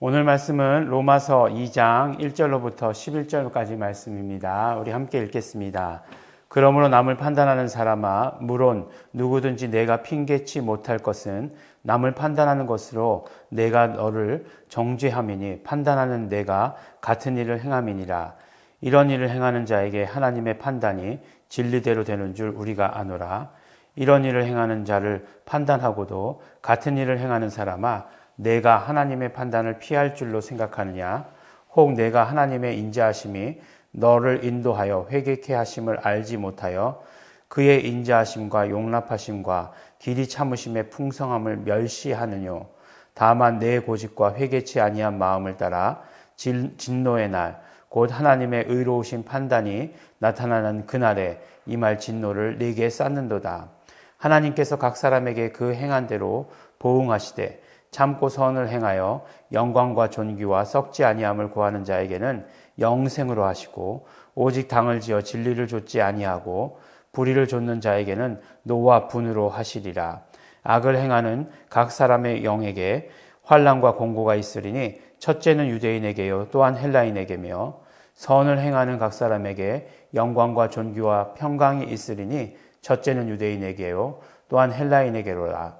오늘 말씀은 로마서 2장 1절로부터 11절까지 말씀입니다. 우리 함께 읽겠습니다. 그러므로 남을 판단하는 사람아, 물론 누구든지 내가 핑계치 못할 것은 남을 판단하는 것으로 내가 너를 정죄함이니 판단하는 내가 같은 일을 행함이니라. 이런 일을 행하는 자에게 하나님의 판단이 진리대로 되는 줄 우리가 아노라. 이런 일을 행하는 자를 판단하고도 같은 일을 행하는 사람아, 내가 하나님의 판단을 피할 줄로 생각하느냐? 혹 내가 하나님의 인자하심이 너를 인도하여 회개케 하심을 알지 못하여 그의 인자하심과 용납하심과 길이 참으심의 풍성함을 멸시하느뇨. 다만 내 고집과 회개치 아니한 마음을 따라 진 노의 날, 곧 하나님의 의로우신 판단이 나타나는 그날에 이말 진노를 내게 쌓는도다. 하나님께서 각 사람에게 그 행한 대로 보응하시되 참고 선을 행하여 영광과 존귀와 썩지 아니함을 구하는 자에게는 영생으로 하시고 오직 당을 지어 진리를 좇지 아니하고 불의를 좇는 자에게는 노와 분으로 하시리라. 악을 행하는 각 사람의 영에게 환란과 공고가 있으리니 첫째는 유대인에게요 또한 헬라인에게며 선을 행하는 각 사람에게 영광과 존귀와 평강이 있으리니 첫째는 유대인에게요 또한 헬라인에게로라.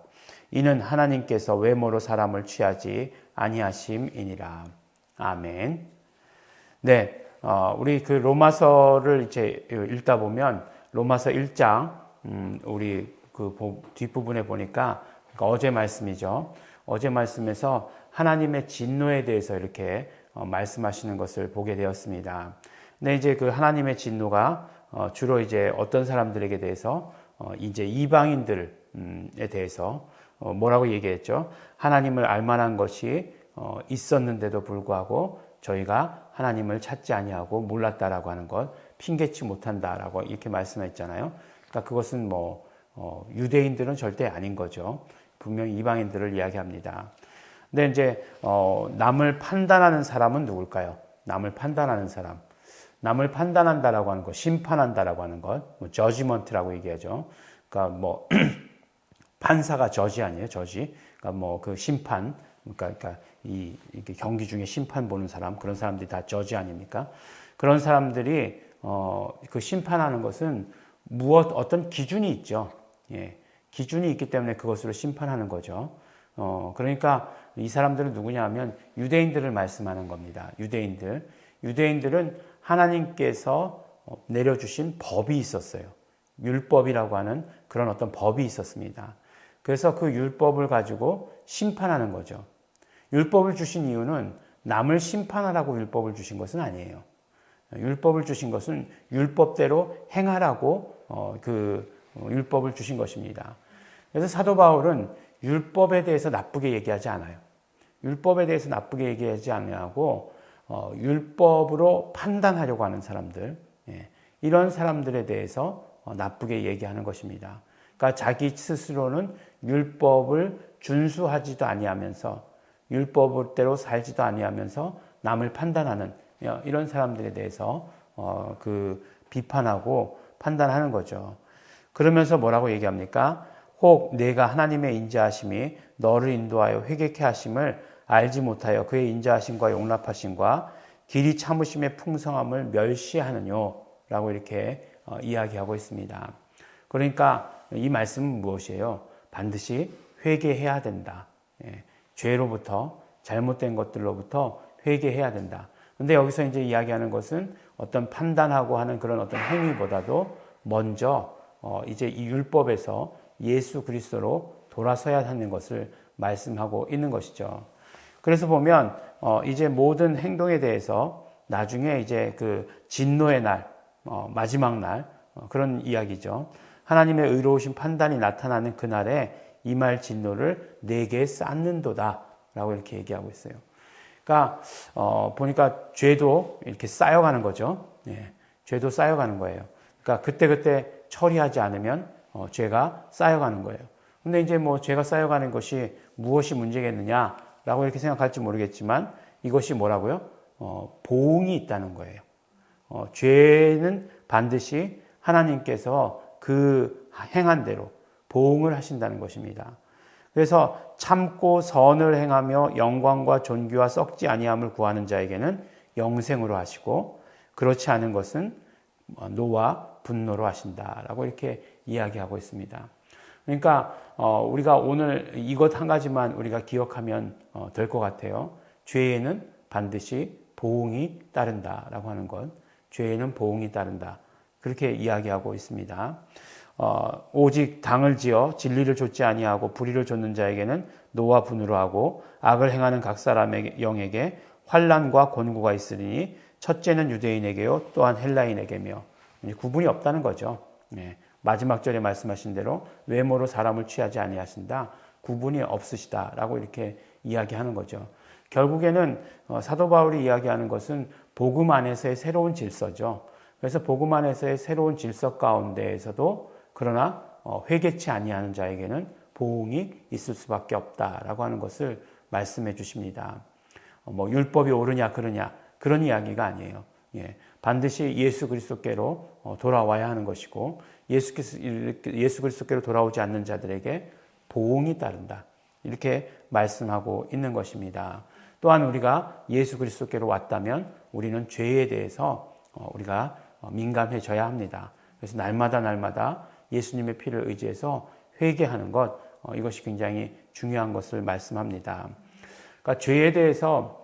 이는 하나님께서 외모로 사람을 취하지 아니하심이니라. 아멘. 네, 어, 우리 그 로마서를 이제 읽다 보면 로마서 1장 음, 우리 그 뒷부분에 보니까 그러니까 어제 말씀이죠. 어제 말씀에서 하나님의 진노에 대해서 이렇게 어, 말씀하시는 것을 보게 되었습니다. 근데 이제 그 하나님의 진노가 어, 주로 이제 어떤 사람들에게 대해서 어, 이제 이방인들에 대해서 어, 뭐라고 얘기했죠? 하나님을 알만한 것이 어, 있었는데도 불구하고 저희가 하나님을 찾지 아니하고 몰랐다라고 하는 것 핑계치 못한다라고 이렇게 말씀했잖아요. 그러니까 그것은 뭐 어, 유대인들은 절대 아닌 거죠. 분명히 이방인들을 이야기합니다. 근데 이제 남을 판단하는 사람은 누굴까요? 남을 판단하는 사람. 남을 판단한다라고 하는 것, 심판한다라고 하는 것, 뭐 저지먼트라고 얘기하죠. 그러니까 뭐 판사가 저지 아니에요, 저지. 그러니까 뭐 그 심판, 그러니까, 그러니까 이 경기 중에 심판 보는 사람 그런 사람들이 다 저지 아닙니까? 그런 사람들이 어 그 심판하는 것은 무엇 어떤 기준이 있죠. 예. 기준이 있기 때문에 그것으로 심판하는 거죠. 어 그러니까 이 사람들은 누구냐면 유대인들을 말씀하는 겁니다. 유대인들. 유대인들은 하나님께서 내려주신 법이 있었어요. 율법이라고 하는 그런 어떤 법이 있었습니다. 그래서 그 율법을 가지고 심판하는 거죠. 율법을 주신 이유는 남을 심판하라고 율법을 주신 것은 아니에요. 율법을 주신 것은 율법대로 행하라고 어, 그 어, 율법을 주신 것입니다. 그래서 사도 바울은 율법에 대해서 나쁘게 얘기하지 않아요. 율법에 대해서 나쁘게 얘기하지 않냐고 어, 율법으로 판단하려고 하는 사람들 예, 이런 사람들에 대해서 어, 나쁘게 얘기하는 것입니다. 그러니까 자기 스스로는 율법을 준수하지도 아니하면서 율법대로 살지도 아니하면서 남을 판단하는 이런 사람들에 대해서 어, 그 비판하고 판단하는 거죠. 그러면서 뭐라고 얘기합니까? 혹 내가 하나님의 인자하심이 너를 인도하여 회개케 하심을 알지 못하여 그의 인자하심과 용납하심과 길이 참으심의 풍성함을 멸시하느뇨 라고 이렇게 어, 이야기하고 있습니다. 그러니까 이 말씀은 무엇이에요? 반드시 회개해야 된다. 예, 죄로부터 잘못된 것들로부터 회개해야 된다. 근데 여기서 이제 이야기하는 것은 어떤 판단하고 하는 그런 어떤 행위보다도 먼저 어 이제 이 율법에서 예수 그리스도로 돌아서야 하는 것을 말씀하고 있는 것이죠. 그래서 보면 어 이제 모든 행동에 대해서 나중에 이제 그 진노의 날, 어 마지막 날 어, 그런 이야기죠. 하나님의 의로우신 판단이 나타나는 그 날에 이말 진노를 내게 쌓는도다. 라고 이렇게 얘기하고 있어요. 그러니까, 어, 보니까 죄도 이렇게 쌓여가는 거죠. 예, 죄도 쌓여가는 거예요. 그러니까 그때 그때 처리하지 않으면 어, 죄가 쌓여가는 거예요. 근데 이제 뭐 죄가 쌓여가는 것이 무엇이 문제겠느냐 라고 이렇게 생각할지 모르겠지만 이것이 뭐라고요? 어, 보응이 있다는 거예요. 어, 죄는 반드시 하나님께서 그 행한 대로 보응을 하신다는 것입니다. 그래서 참고 선을 행하며 영광과 존귀와 썩지 아니함을 구하는 자에게는 영생으로 하시고 그렇지 않은 것은 노와 분노로 하신다라고 이렇게 이야기하고 있습니다. 그러니까 어, 우리가 오늘 이것 한 가지만 우리가 기억하면 어, 될것 같아요. 죄에는 반드시 보응이 따른다라고 하는 것. 죄에는 보응이 따른다. 그렇게 이야기하고 있습니다. 어, 오직 당을 지어 진리를 좇지 아니하고 불의를 좇는 자에게는 노와 분으로 하고 악을 행하는 각 사람의 영에게 환란과 권고가 있으니 첫째는 유대인에게요 또한 헬라인에게며 구분이 없다는 거죠. 네. 마지막 절에 말씀하신 대로 외모로 사람을 취하지 아니하신다. 구분이 없으시다라고 이렇게 이야기하는 거죠. 결국에는 어, 사도 바울이 이야기하는 것은 복음 안에서의 새로운 질서죠. 그래서 복음 안에서의 새로운 질서 가운데에서도 그러나 어, 회개치 아니하는 자에게는 보응이 있을 수밖에 없다라고 하는 것을 말씀해 주십니다. 어, 뭐 율법이 옳으냐 그러냐 그런 이야기가 아니에요. 예, 반드시 예수 그리스도께로 돌아와야 하는 것이고 예수, 예수 그리스도께로 돌아오지 않는 자들에게 보응이 따른다. 이렇게 말씀하고 있는 것입니다. 또한 우리가 예수 그리스도께로 왔다면 우리는 죄에 대해서 어, 우리가 어, 민감해져야 합니다. 그래서 날마다 날마다 예수님의 피를 의지해서 회개하는 것 어, 이것이 굉장히 중요한 것을 말씀합니다. 그러니까 죄에 대해서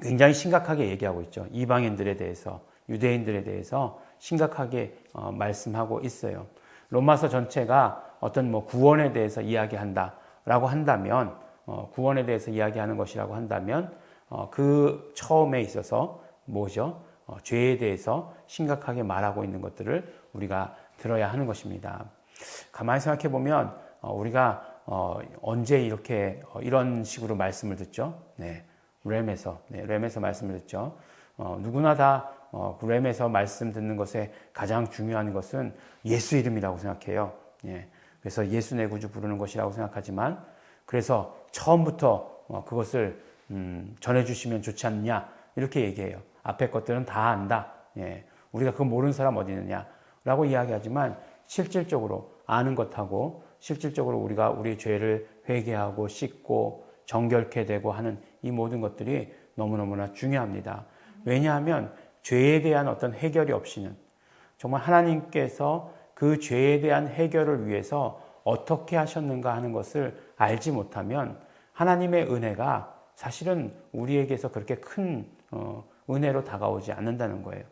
굉장히 심각하게 얘기하고 있죠. 이방인들에 대해서 유대인들에 대해서 심각하게 말씀하고 있어요. 로마서 전체가 어떤 뭐 구원에 대해서 이야기한다라고 한다면 어, 구원에 대해서 이야기하는 것이라고 한다면 어, 그 처음에 있어서 뭐죠? 어, 죄에 대해서 심각하게 말하고 있는 것들을 우리가 들어야 하는 것입니다. 가만히 생각해 보면 우리가 언제 이렇게 이런 식으로 말씀을 듣죠? 네, 램에서 네, 램에서 말씀을 듣죠. 누구나 다 램에서 말씀 듣는 것에 가장 중요한 것은 예수 이름이라고 생각해요. 예, 그래서 예수 내 구주 부르는 것이라고 생각하지만 그래서 처음부터 어, 그것을 음, 전해주시면 좋지 않느냐 이렇게 얘기해요. 앞에 것들은 다 안다. 예. 우리가 그거 모르는 사람 어디 있느냐라고 이야기하지만 실질적으로 아는 것하고 실질적으로 우리가 우리 죄를 회개하고 씻고 정결케 되고 하는 이 모든 것들이 너무너무나 중요합니다. 왜냐하면 죄에 대한 어떤 해결이 없이는 정말 하나님께서 그 죄에 대한 해결을 위해서 어떻게 하셨는가 하는 것을 알지 못하면 하나님의 은혜가 사실은 우리에게서 그렇게 큰 어, 은혜로 다가오지 않는다는 거예요.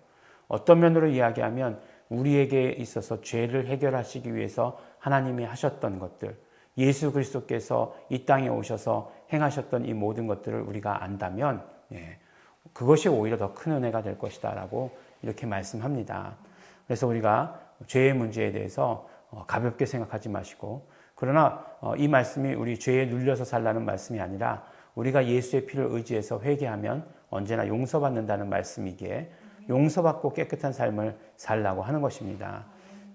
어떤 면으로 이야기하면 우리에게 있어서 죄를 해결하시기 위해서 하나님이 하셨던 것들, 예수 그리스도께서 이 땅에 오셔서 행하셨던 이 모든 것들을 우리가 안다면, 예, 그것이 오히려 더 큰 은혜가 될 것이다 라고 이렇게 말씀합니다. 그래서 우리가 죄의 문제에 대해서 어, 가볍게 생각하지 마시고 그러나 어, 이 말씀이 우리 죄에 눌려서 살라는 말씀이 아니라 우리가 예수의 피를 의지해서 회개하면 언제나 용서받는다는 말씀이기에 용서받고 깨끗한 삶을 살라고 하는 것입니다.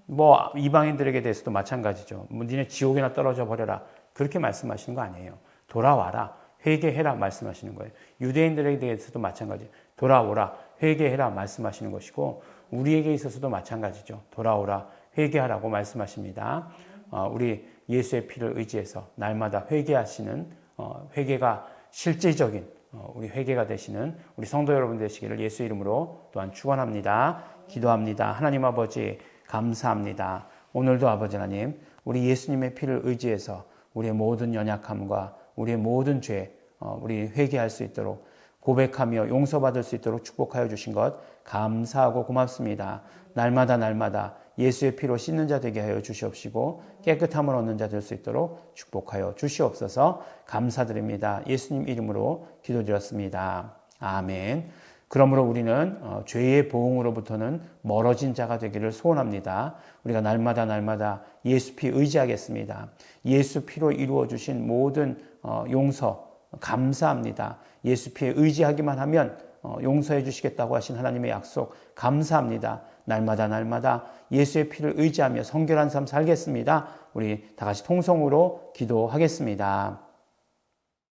뭐 이방인들에게 대해서도 마찬가지죠. 뭐 니네 지옥이나 떨어져 버려라. 그렇게 말씀하시는 거 아니에요. 돌아와라. 회개해라 말씀하시는 거예요. 유대인들에게 대해서도 마찬가지. 돌아오라. 회개해라 말씀하시는 것이고 우리에게 있어서도 마찬가지죠. 돌아오라. 회개하라고 말씀하십니다. 어, 우리 예수의 피를 의지해서 날마다 회개하시는 어, 회개가 실질적인 어, 우리 회개가 되시는 우리 성도 여러분 되시기를 예수 이름으로 또한 축원합니다. 기도합니다. 하나님 아버지 감사합니다. 오늘도 아버지 하나님 우리 예수님의 피를 의지해서 우리의 모든 연약함과 우리의 모든 죄 우리 회개할 수 있도록 고백하며 용서받을 수 있도록 축복하여 주신 것 감사하고 고맙습니다. 날마다 날마다 예수의 피로 씻는 자 되게 하여 주시옵시고 깨끗함을 얻는 자 될 수 있도록 축복하여 주시옵소서 감사드립니다. 예수님 이름으로 기도드렸습니다. 아멘. 그러므로 우리는 어, 죄의 보응으로부터는 멀어진 자가 되기를 소원합니다. 우리가 날마다 날마다 예수 피 의지하겠습니다. 예수 피로 이루어 주신 모든 어, 용서 감사합니다. 예수 피에 의지하기만 하면 어, 용서해 주시겠다고 하신 하나님의 약속 감사합니다. 날마다 날마다 예수의 피를 의지하며 성결한 삶 살겠습니다. 우리 다 같이 통성으로 기도하겠습니다.